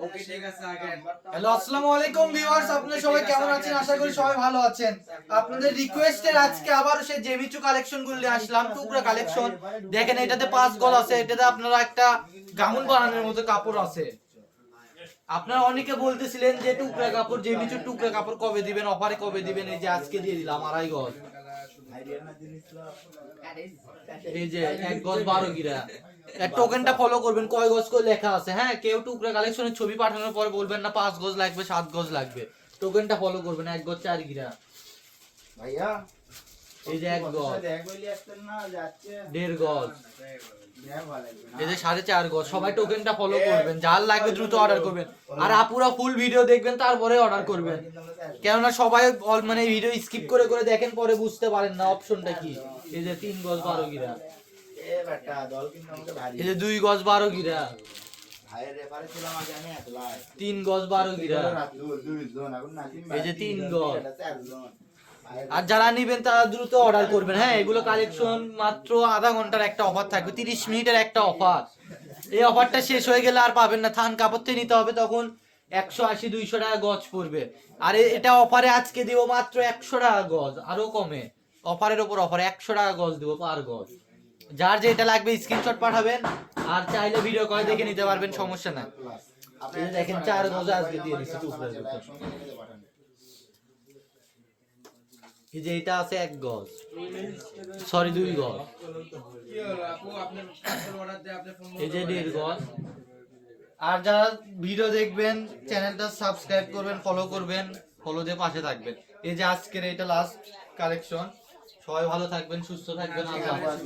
Hello আসসালামু আলাইকুম viewers আপনারা সবাই কেমন আছেন? আশা করি সবাই ভালো আছেন। আপনাদের রিকোয়েস্টের আজকে আবার সেই জেমিচু কালেকশনগুলো নিয়ে আসলাম টুকরা কালেকশন দেখেন এটাতে পাঁচ গল আছে এটাতে আপনারা একটা গাউন বানানোর মতো কাপড় আছে। আপনারা অনেকে বলতেছিলেন যে টুকরা কাপড় জেমিচু টুকরা কাপড় কবে দিবেন অফারে কবে দিবেন? এই যে আজকে দিয়ে দিলাম আড়াই গজ। এই যে এক গজ বারো গিরা। টোকেনটা ফলো করবেন কয় গজ করে লেখা আছে হ্যাঁ? কেউ টুকরা কালেকশনের ছবি পাঠানোর পরে বলবেন না পাঁচ গজ লাগবে সাত গজ লাগবে। টোকেনটা ফলো করবেন এক গজ চার গিরা। ভাইয়া এই যে এক গজ। দেড় গজ। এই যে সাড়ে চার গজ সবাই টোকেনটা ফলো করবেন যার লাগবে দ্রুত অর্ডার করবেন। আর আপুরা ফুল ভিডিও দেখবেন তারপরে অর্ডার করবেন। কেননা সবাই মানে ভিডিও স্কিপ করে করে দেখেন পরে বুঝতে পারেন না অপশনটা কি। এই যে তিন গজ বারো গিরা। এই যে দুই গজ বারো গিরা। তিন গজ বারো গিরা। এই যে তিন গজ। আর যারা নিবেন তারা দ্রুত অর্ডার করবেন। হ্যাঁ এগুলো কালেকশন মাত্র আধা ঘণ্টার একটা অফার থাকবে তিরিশ মিনিটের একটা অফার এই অফারটা শেষ হয়ে গেলে আর পাবেন না। থান কাপড় থেকে নিতে হবে তখন একশো আশি দুইশো টাকা গজ পড়বে। আর এটা অফারে আজকে দিব মাত্র একশো টাকা গজ আরও কমে। অফারের ওপর অফার একশো টাকা গজ দিব পার গজ। যার যেটা লাগবে স্ক্রিনশট পাঠাবেন আর চাইলে ভিডিও করে দেখে নিতে পারবেন সমস্যা নাই। এই যে দেখেন চার গজ আজকে দিয়ে দিচ্ছি এই যে এটা আছে এক গজ। সরি দুই গজ। এই যে দেড় গজ। আর যারা ভিডিও দেখবেন চ্যানেলটা সাবস্ক্রাইব করবেন ফলো করবেন ফলো দিয়ে পাশে থাকবেন। এই যে আজকের এটা লাস্ট কালেকশন সবাই ভালো থাকবেন সুস্থ থাকবেন আল্লাহ হাফেজ।